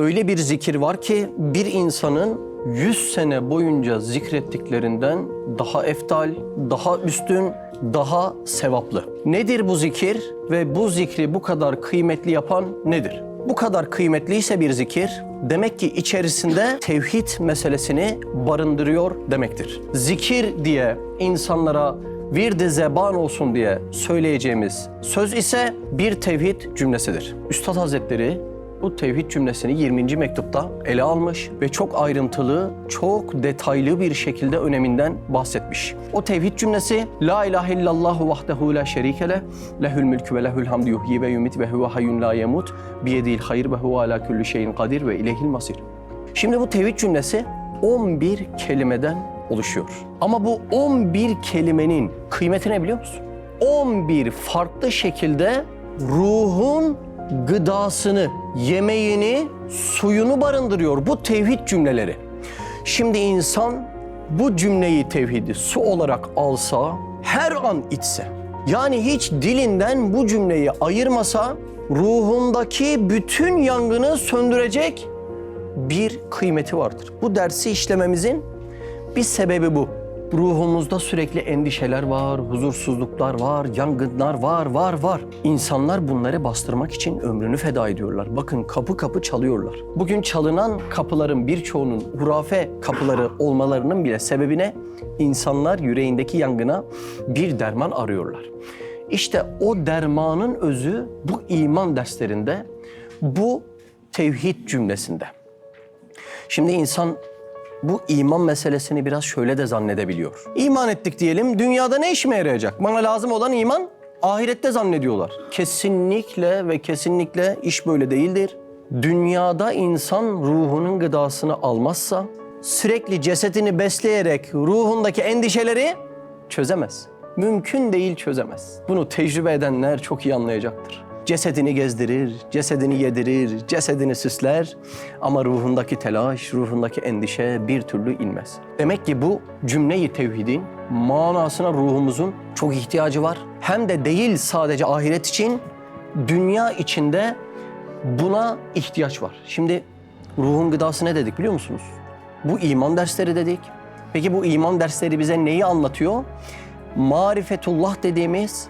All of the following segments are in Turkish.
öyle bir zikir var ki bir insanın 100 sene boyunca zikrettiklerinden daha eftal, daha üstün, daha sevaplı. Nedir bu zikir ve bu zikri bu kadar kıymetli yapan nedir? Bu kadar kıymetliyse bir zikir demek ki içerisinde tevhid meselesini barındırıyor demektir. Zikir diye insanlara bir de zeban olsun diye söyleyeceğimiz söz ise bir tevhid cümlesidir. Üstad Hazretleri bu tevhid cümlesini 20. mektupta ele almış ve çok ayrıntılı, çok detaylı bir şekilde öneminden bahsetmiş. O tevhid cümlesi La ilahe illallah vahdehu la şerike leh, lehül mülkü ve lehül hamdu yuhyi ve yumit ve huve hayyun la yemut, biyedil hayır ve huve ala kulli şeyin kadir ve ileyhil masir. Şimdi bu tevhid cümlesi 11 kelimeden oluşuyor. Ama bu 11 kelimenin kıymeti ne biliyor musun? 11 farklı şekilde ruhun gıdasını, yemeğini, suyunu barındırıyor bu tevhid cümleleri. Şimdi insan bu cümleyi tevhidi su olarak alsa, her an içse, yani hiç dilinden bu cümleyi ayırmasa, ruhundaki bütün yangını söndürecek bir kıymeti vardır. Bu dersi işlememizin bir sebebi bu. Ruhumuzda sürekli endişeler var, huzursuzluklar var, yangınlar var, var, var. İnsanlar bunları bastırmak için ömrünü feda ediyorlar. Bakın kapı kapı çalıyorlar. Bugün çalınan kapıların birçoğunun hurafe kapıları olmalarının bile sebebine insanlar yüreğindeki yangına bir derman arıyorlar. İşte o dermanın özü bu iman derslerinde, bu tevhid cümlesinde. Şimdi insan bu iman meselesini biraz şöyle de zannedebiliyor. İman ettik diyelim, dünyada ne işime yarayacak? Bana lazım olan iman ahirette zannediyorlar. Kesinlikle ve kesinlikle iş böyle değildir. Dünyada insan ruhunun gıdasını almazsa, sürekli cesedini besleyerek ruhundaki endişeleri çözemez. Mümkün değil çözemez. Bunu tecrübe edenler çok iyi anlayacaktır. Cesedini gezdirir, cesedini yedirir, cesedini süsler ama ruhundaki telaş, ruhundaki endişe bir türlü inmez. Demek ki bu cümleyi tevhidin manasına ruhumuzun çok ihtiyacı var. Hem de değil sadece ahiret için, dünya içinde buna ihtiyaç var. Şimdi ruhun gıdası ne dedik biliyor musunuz? Bu iman dersleri dedik. Peki bu iman dersleri bize neyi anlatıyor? Marifetullah dediğimiz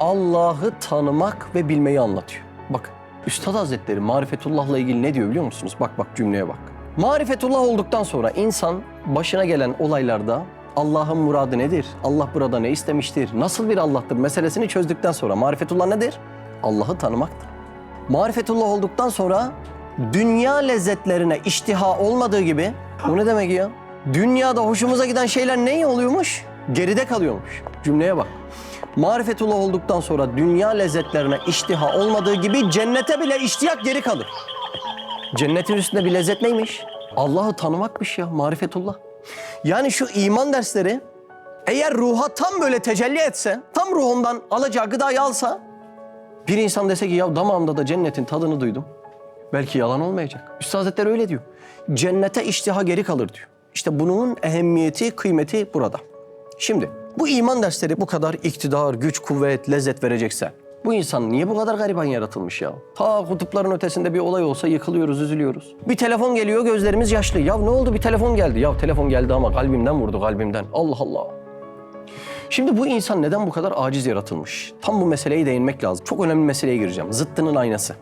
Allah'ı tanımak ve bilmeyi anlatıyor. Bak Üstad Hazretleri marifetullah'la ilgili ne diyor biliyor musunuz? Bak bak cümleye bak. Marifetullah olduktan sonra insan başına gelen olaylarda Allah'ın muradı nedir? Allah burada ne istemiştir? Nasıl bir Allah'tır meselesini çözdükten sonra marifetullah nedir? Allah'ı tanımaktır. Marifetullah olduktan sonra dünya lezzetlerine iştiha olmadığı gibi bu ne demek ya? Dünyada hoşumuza giden şeyler ne oluyormuş? Geride kalıyormuş. Cümleye bak. Marifetullah olduktan sonra dünya lezzetlerine iştiha olmadığı gibi cennete bile iştiyak geri kalır. Cennetin üstünde bir lezzet neymiş? Allah'ı tanımakmış ya marifetullah. Yani şu iman dersleri eğer ruha tam böyle tecelli etse, tam ruhundan alacağı gıdayı alsa bir insan dese ki ya damağımda da cennetin tadını duydum. Belki yalan olmayacak. Üstad Hazretleri öyle diyor. Cennete iştiha geri kalır diyor. İşte bunun ehemmiyeti, kıymeti burada. Şimdi bu iman dersleri bu kadar iktidar, güç, kuvvet, lezzet verecekse bu insan niye bu kadar gariban yaratılmış ya? Ta kutupların ötesinde bir olay olsa yıkılıyoruz, üzülüyoruz. Bir telefon geliyor gözlerimiz yaşlı. Ya ne oldu bir telefon geldi. Ya telefon geldi ama kalbimden vurdu kalbimden. Allah Allah. Şimdi bu insan neden bu kadar aciz yaratılmış? Tam bu meseleyi değinmek lazım. Çok önemli meseleye gireceğim. Zıttının aynası.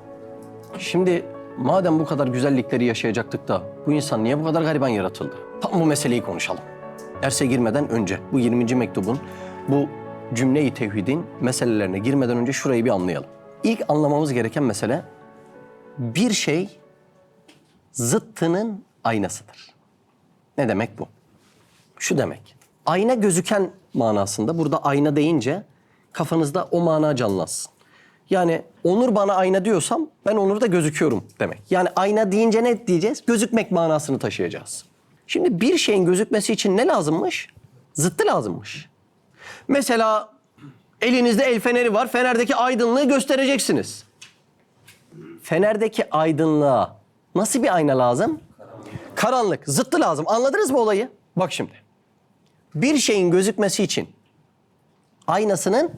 Şimdi madem bu kadar güzellikleri yaşayacaktık da bu insan niye bu kadar gariban yaratıldı? Tam bu meseleyi konuşalım. Derse girmeden önce bu 20. mektubun bu cümle-i tevhidin meselelerine girmeden önce şurayı bir anlayalım. İlk anlamamız gereken mesele bir şey zıttının aynasıdır. Ne demek bu? Şu demek. Ayna gözüken manasında burada ayna deyince kafanızda o mana canlansın. Yani Onur bana ayna diyorsam ben Onur'da gözüküyorum demek. Yani ayna deyince ne diyeceğiz? Gözükmek manasını taşıyacağız. Şimdi bir şeyin gözükmesi için ne lazımmış? Zıttı lazımmış. Mesela elinizde el feneri var. Fenerdeki aydınlığı göstereceksiniz. Fenerdeki aydınlığa nasıl bir ayna lazım? Karanlık, zıttı lazım. Anladınız mı olayı? Bak şimdi. Bir şeyin gözükmesi için aynasının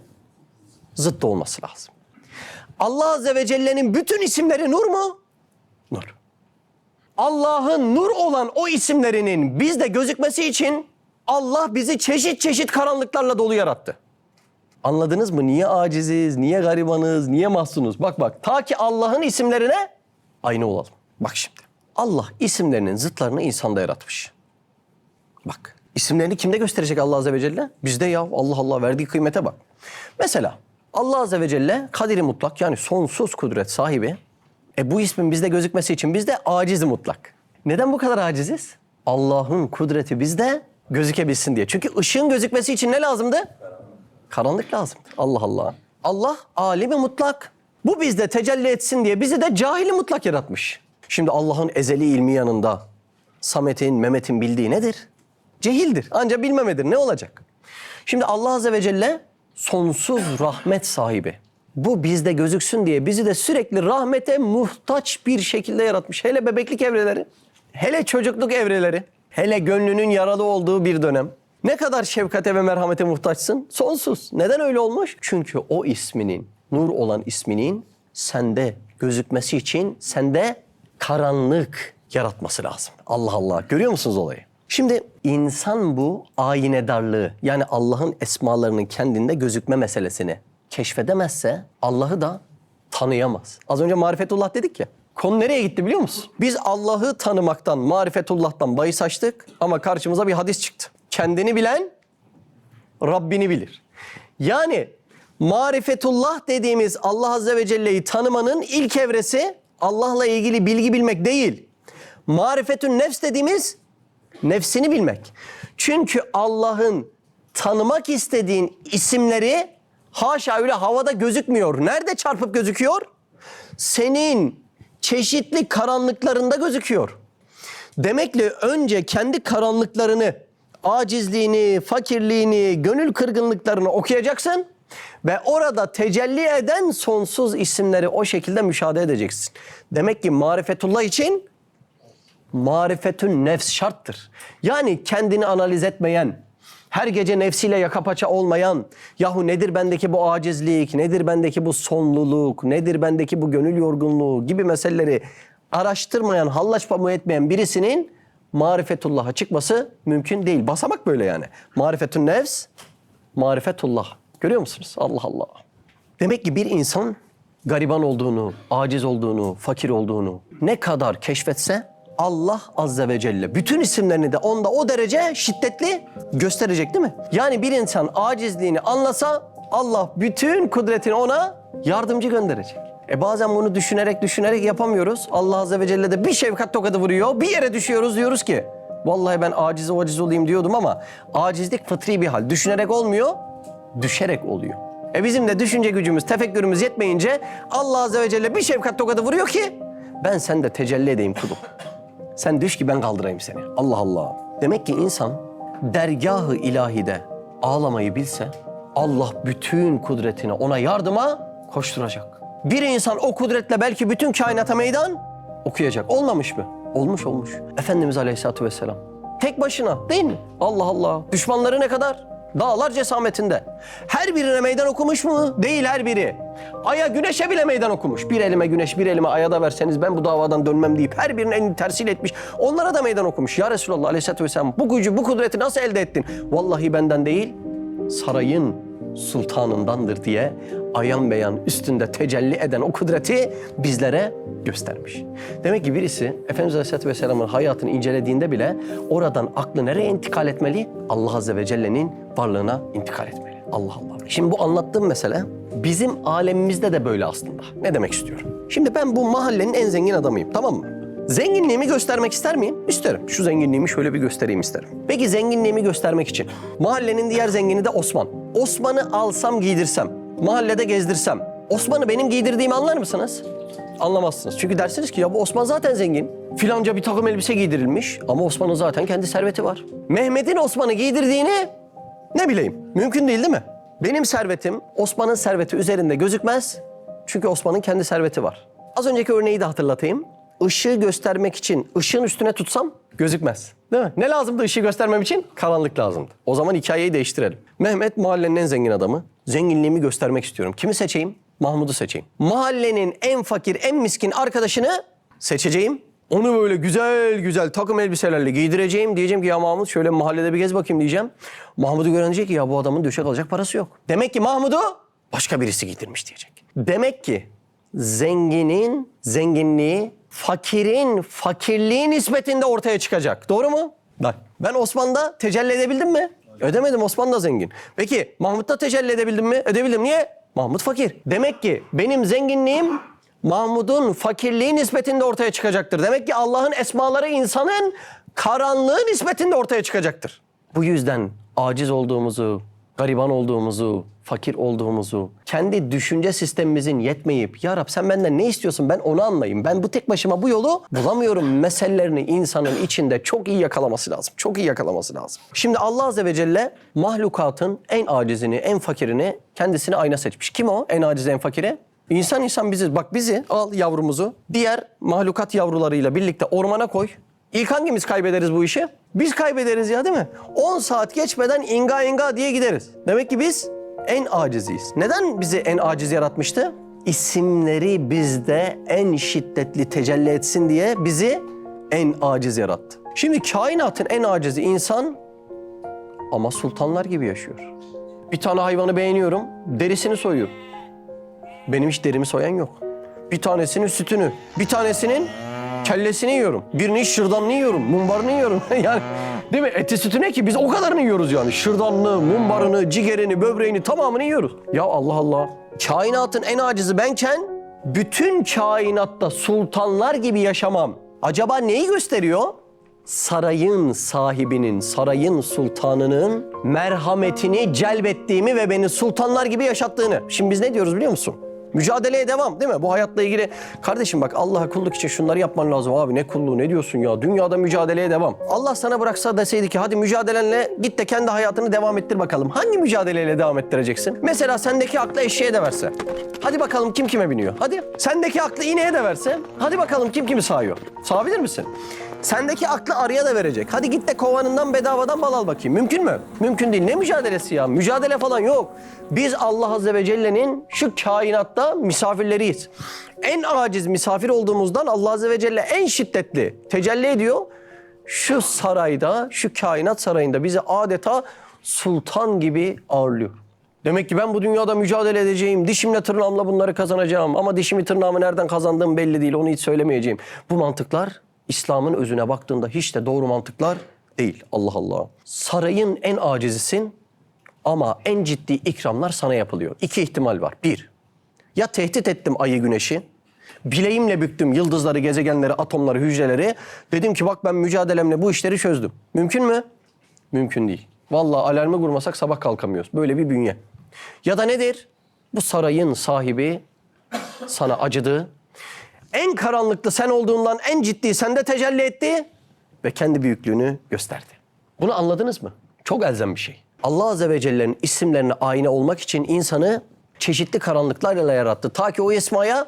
zıttı olması lazım. Allah Azze ve Celle'nin bütün isimleri nur mu? Nur. Allah'ın nur olan o isimlerinin bizde gözükmesi için Allah bizi çeşit çeşit karanlıklarla dolu yarattı. Anladınız mı? Niye aciziz, niye garibanız, niye mahzunuz? Bak bak ta ki Allah'ın isimlerine aynı olalım. Bak şimdi. Allah isimlerinin zıtlarını insanda yaratmış. Bak isimlerini kimde gösterecek Allah Azze ve Celle? Bizde ya Allah Allah verdiği kıymete bak. Mesela Allah Azze ve Celle kadiri mutlak yani sonsuz kudret sahibi. E bu ismin bizde gözükmesi için bizde aciz mutlak. Neden bu kadar aciziz? Allah'ın kudreti bizde gözükebilsin diye. Çünkü ışığın gözükmesi için ne lazımdı? Karanlık lazımdı. Allah Allah. Allah alimi mutlak. Bu bizde tecelli etsin diye bizi de cahili mutlak yaratmış. Şimdi Allah'ın ezeli ilmi yanında Samet'in, Mehmet'in bildiği nedir? Cehildir. Ancak bilmemedir. Ne olacak? Şimdi Allah Azze ve Celle sonsuz rahmet sahibi. Bu bizde gözüksün diye bizi de sürekli rahmete muhtaç bir şekilde yaratmış. Hele bebeklik evreleri, hele çocukluk evreleri, hele gönlünün yaralı olduğu bir dönem. Ne kadar şefkate ve merhamete muhtaçsın? Sonsuz. Neden öyle olmuş? Çünkü o isminin, nur olan isminin sende gözükmesi için sende karanlık yaratması lazım. Allah Allah. Görüyor musunuz olayı? Şimdi insan bu ayinedarlığı yani Allah'ın esmalarının kendinde gözükme meselesini keşfedemezse Allah'ı da tanıyamaz. Az önce marifetullah dedik ya. Konu nereye gitti biliyor musun? Biz Allah'ı tanımaktan, marifetullah'tan bahis açtık ama karşımıza bir hadis çıktı. Kendini bilen Rabbini bilir. Yani marifetullah dediğimiz Allah Azze ve Celle'yi tanımanın ilk evresi Allah'la ilgili bilgi bilmek değil. Marifetün nefs dediğimiz nefsini bilmek. Çünkü Allah'ın tanımak istediğin isimleri haşa öyle havada gözükmüyor. Nerede çarpıp gözüküyor? Senin çeşitli karanlıklarında gözüküyor. Demek ki önce kendi karanlıklarını, acizliğini, fakirliğini, gönül kırgınlıklarını okuyacaksın ve orada tecelli eden sonsuz isimleri o şekilde müşahede edeceksin. Demek ki marifetullah için marifetün nefs şarttır. Yani kendini analiz etmeyen, her gece nefsiyle yaka paça olmayan, yahu nedir bendeki bu acizlik, nedir bendeki bu sonluluk, nedir bendeki bu gönül yorgunluğu gibi meseleleri araştırmayan, hallaç pamuğu etmeyen birisinin marifetullah'a çıkması mümkün değil. Basamak böyle yani. Marifetün nefs, marifetullah. Görüyor musunuz? Allah Allah. Demek ki bir insan gariban olduğunu, aciz olduğunu, fakir olduğunu ne kadar keşfetse Allah Azze ve Celle bütün isimlerini de onda o derece şiddetli gösterecek değil mi? Yani bir insan acizliğini anlasa Allah bütün kudretini ona yardımcı gönderecek. E bazen bunu düşünerek düşünerek yapamıyoruz. Allah Azze ve Celle de bir şefkat tokadı vuruyor. Bir yere düşüyoruz diyoruz ki vallahi ben aciz aciz olayım diyordum ama acizlik fıtri bir hal. Düşünerek olmuyor, düşerek oluyor. E bizim de düşünce gücümüz, tefekkürümüz yetmeyince Allah Azze ve Celle bir şefkat tokadı vuruyor ki ben sende tecelli edeyim kulum. Sen düş ki ben kaldırayım seni. Allah Allah. Demek ki insan dergahı ilahide ağlamayı bilse Allah bütün kudretini ona yardıma koşturacak. Bir insan o kudretle belki bütün kainata meydan okuyacak. Olmamış mı? Olmuş olmuş. Efendimiz Aleyhisselatü Vesselam. Tek başına değil mi? Allah Allah. Düşmanları ne kadar? Dağlar cesametinde. Her birine meydan okumuş mu? Değil her biri. Aya güneşe bile meydan okumuş. Bir elime güneş bir elime aya da verseniz ben bu davadan dönmem deyip her birinin elini tersil etmiş. Onlara da meydan okumuş. Ya Resulallah aleyhissalatü vesselam bu gücü bu kudreti nasıl elde ettin? Vallahi benden değil sarayın sultanındandır diye ayan beyan üstünde tecelli eden o kudreti bizlere göstermiş. Demek ki birisi Efendimiz Aleyhisselatü Vesselam'ın hayatını incelediğinde bile oradan aklı nereye intikal etmeli? Allah Azze ve Celle'nin varlığına intikal etmeli. Allah Allah. Şimdi bu anlattığım mesele bizim alemimizde de böyle aslında. Ne demek istiyorum? Şimdi ben bu mahallenin en zengin adamıyım tamam mı? Zenginliğimi göstermek ister miyim? İsterim. Şu zenginliğimi şöyle bir göstereyim isterim. Peki zenginliğimi göstermek için mahallenin diğer zengini de Osman. Osman'ı alsam giydirsem, mahallede gezdirsem, Osman'ı benim giydirdiğimi anlar mısınız? Anlamazsınız. Çünkü dersiniz ki ya bu Osman zaten zengin. Filanca bir takım elbise giydirilmiş ama Osman'ın zaten kendi serveti var. Mehmet'in Osman'ı giydirdiğini ne bileyim. Mümkün değil değil mi? Benim servetim Osman'ın serveti üzerinde gözükmez. Çünkü Osman'ın kendi serveti var. Az önceki örneği de hatırlatayım. Işığı göstermek için ışığın üstüne tutsam gözükmez. Değil mi? Ne lazımdı ışığı göstermem için? Karanlık lazımdı. O zaman hikayeyi değiştirelim. Mehmet mahallenin en zengin adamı. Zenginliğimi göstermek istiyorum. Kimi seçeyim? Mahmud'u seçeyim. Mahallenin en fakir, en miskin arkadaşını seçeceğim. Onu böyle güzel güzel takım elbiselerle giydireceğim. Diyeceğim ki ya Mahmut şöyle mahallede bir gez bakayım diyeceğim. Mahmut'u gören diyecek ki ya bu adamın döşek alacak parası yok. Demek ki Mahmut'u başka birisi giydirmiş diyecek. Demek ki zenginin zenginliği fakirin fakirliği nispetinde ortaya çıkacak. Doğru mu? Bak ben Osman'da tecelli edebildim mi? Ödemedim Osman da zengin. Peki Mahmut'ta tecelli edebildim mi? Edebildim. Niye? Mahmut fakir. Demek ki benim zenginliğim Mahmud'un fakirliği nispetinde ortaya çıkacaktır. Demek ki Allah'ın esmaları insanın karanlığı nispetinde ortaya çıkacaktır. Bu yüzden aciz olduğumuzu, gariban olduğumuzu, fakir olduğumuzu, kendi düşünce sistemimizin yetmeyip ya Rab sen benden ne istiyorsun ben onu anlayayım. Ben bu tek başıma bu yolu bulamıyorum meselelerini insanın içinde çok iyi yakalaması lazım. Çok iyi yakalaması lazım. Şimdi Allah Azze ve Celle mahlukatın en acizini, en fakirini kendisine ayna seçmiş. Kim o? En aciz, en fakiri? İnsan insan biziz. Bak bizi al yavrumuzu diğer mahlukat yavrularıyla birlikte ormana koy. İlk hangimiz kaybederiz bu işi? Biz kaybederiz ya değil mi? 10 saat geçmeden inga inga diye gideriz. Demek ki biz en aciziyiz. Neden bizi en aciz yaratmıştı? İsimleri bizde en şiddetli tecelli etsin diye bizi en aciz yarattı. Şimdi kainatın en acizi insan ama sultanlar gibi yaşıyor. Bir tane hayvanı beğeniyorum, derisini soyuyorum. Benim hiç derimi soyan yok. Bir tanesinin sütünü, bir tanesinin kellesini yiyorum. Birinin şırdanını yiyorum, mumbarını yiyorum. yani değil mi? Eti sütü ne ki? Biz o kadarını yiyoruz yani. Şırdanını, mumbarını, ciğerini, böbreğini tamamını yiyoruz. Ya Allah Allah. Kainatın en acizi benken bütün kainatta sultanlar gibi yaşamam. Acaba neyi gösteriyor? sarayın sahibinin, sarayın sultanının merhametini celbettiğimi ve beni sultanlar gibi yaşattığını. Şimdi biz ne diyoruz biliyor musun? Mücadeleye devam değil mi? Bu hayatla ilgili kardeşim bak Allah'a kulluk için şunları yapman lazım abi ne kulluğu ne diyorsun ya? Dünyada mücadeleye devam. Allah sana bıraksa deseydi ki hadi mücadelenle git de kendi hayatını devam ettir bakalım. Hangi mücadeleyle devam ettireceksin? Mesela sendeki aklı eşeğe de verse. Hadi bakalım kim kime biniyor? Hadi. Sendeki aklı ineğe de verse. Hadi bakalım kim kimi sağıyor? Sağabilir misin? Sendeki aklı arıya da verecek. Hadi git de kovanından bedavadan bal al bakayım. Mümkün mü? Mümkün değil. Ne mücadelesi ya? Mücadele falan yok. Biz Allah Azze ve Celle'nin şu kainatta misafirleriyiz. En aciz misafir olduğumuzdan Allah Azze ve Celle en şiddetli tecelli ediyor. Şu sarayda, şu kainat sarayında bizi adeta sultan gibi ağırlıyor. Demek ki ben bu dünyada mücadele edeceğim. Dişimle tırnağımla bunları kazanacağım. Ama dişimi tırnağımı nereden kazandığım belli değil. Onu hiç söylemeyeceğim. Bu mantıklar İslam'ın özüne baktığında hiç de doğru mantıklar değil. Allah Allah. Sarayın en acizisin ama en ciddi ikramlar sana yapılıyor. İki ihtimal var. Bir, ya tehdit ettim ayı güneşi. Bileğimle büktüm yıldızları, gezegenleri, atomları, hücreleri. Dedim ki bak ben mücadelemle bu işleri çözdüm. Mümkün mü? Mümkün değil. Vallahi alarmı kurmasak sabah kalkamıyoruz. Böyle bir bünye. Ya da nedir? Bu sarayın sahibi sana acıdı. En karanlıkta sen olduğundan en ciddi sende tecelli etti ve kendi büyüklüğünü gösterdi. Bunu anladınız mı? Çok elzem bir şey. Allah Azze ve Celle'nin isimlerine ayna olmak için insanı çeşitli karanlıklarla yarattı. Ta ki o esmaya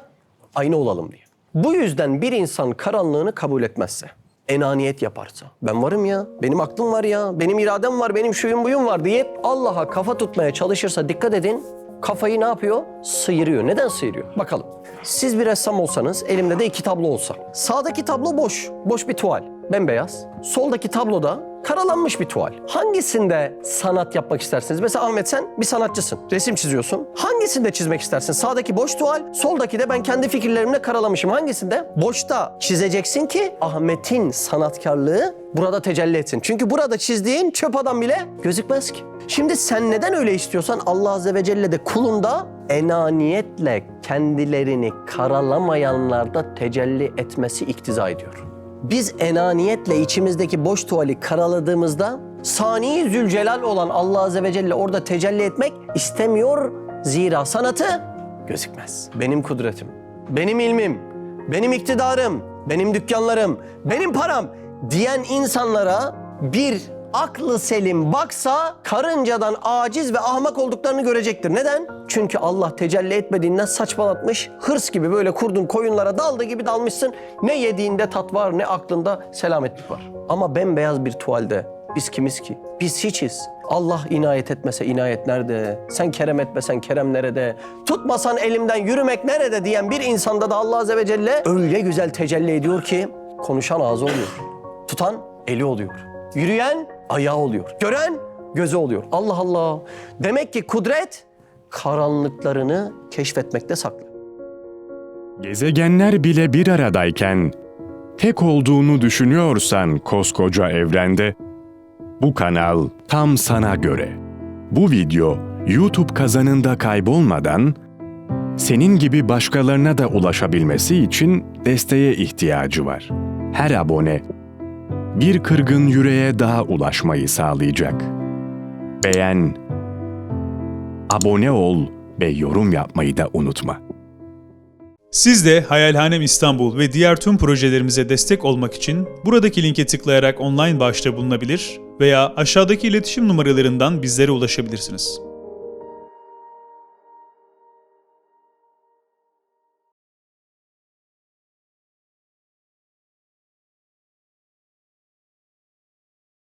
ayna olalım diye. Bu yüzden bir insan karanlığını kabul etmezse, enaniyet yaparsa, ben varım ya, benim aklım var ya, benim iradem var, benim şuyum buyum var deyip Allah'a kafa tutmaya çalışırsa dikkat edin, kafayı ne yapıyor? Sıyırıyor. Neden sıyırıyor? Bakalım. Siz bir ressam olsanız, elimde de iki tablo olsa. Sağdaki tablo boş, boş bir tuval, bembeyaz. Soldaki tabloda karalanmış bir tuval. Hangisinde sanat yapmak istersiniz? Mesela Ahmet sen bir sanatçısın, resim çiziyorsun. Hangisinde çizmek istersin? Sağdaki boş tuval, soldaki de ben kendi fikirlerimle karalamışım. Hangisinde? Boşta çizeceksin ki Ahmet'in sanatkarlığı burada tecelli etsin. Çünkü burada çizdiğin çöp adam bile gözükmez ki. Şimdi sen neden öyle istiyorsan Allah Azze ve Celle de kulunda enaniyetle kendilerini karalamayanlarda tecelli etmesi iktiza ediyor. Biz enaniyetle içimizdeki boş tuvali karaladığımızda sani zülcelal olan Allah Azze ve Celle orada tecelli etmek istemiyor. Zira sanatı gözükmez. Benim kudretim, benim ilmim, benim iktidarım, benim dükkanlarım, benim param diyen insanlara bir aklı selim baksa karıncadan aciz ve ahmak olduklarını görecektir. Neden? Çünkü Allah tecelli etmediğinden saçmalatmış, hırs gibi böyle kurdun koyunlara daldığı gibi dalmışsın. Ne yediğinde tat var ne aklında selametlik var. Ama bembeyaz bir tuvalde biz kimiz ki? Biz hiçiz. Allah inayet etmese inayet nerede? Sen kerem etmesen kerem nerede? Tutmasan elimden yürümek nerede diyen bir insanda da Allah Azze ve Celle öyle güzel tecelli ediyor ki konuşan ağzı oluyor. Tutan eli oluyor. Yürüyen ayağı oluyor. Gören gözü oluyor. Allah Allah. Demek ki kudret karanlıklarını keşfetmekte saklı. Gezegenler bile bir aradayken tek olduğunu düşünüyorsan koskoca evrende bu kanal tam sana göre. Bu video YouTube kazanında kaybolmadan senin gibi başkalarına da ulaşabilmesi için desteğe ihtiyacı var. Her abone bir kırgın yüreğe daha ulaşmayı sağlayacak. Beğen, abone ol ve yorum yapmayı da unutma. Siz de Hayalhanem İstanbul ve diğer tüm projelerimize destek olmak için buradaki linke tıklayarak online bağışta bulunabilir veya aşağıdaki iletişim numaralarından bizlere ulaşabilirsiniz.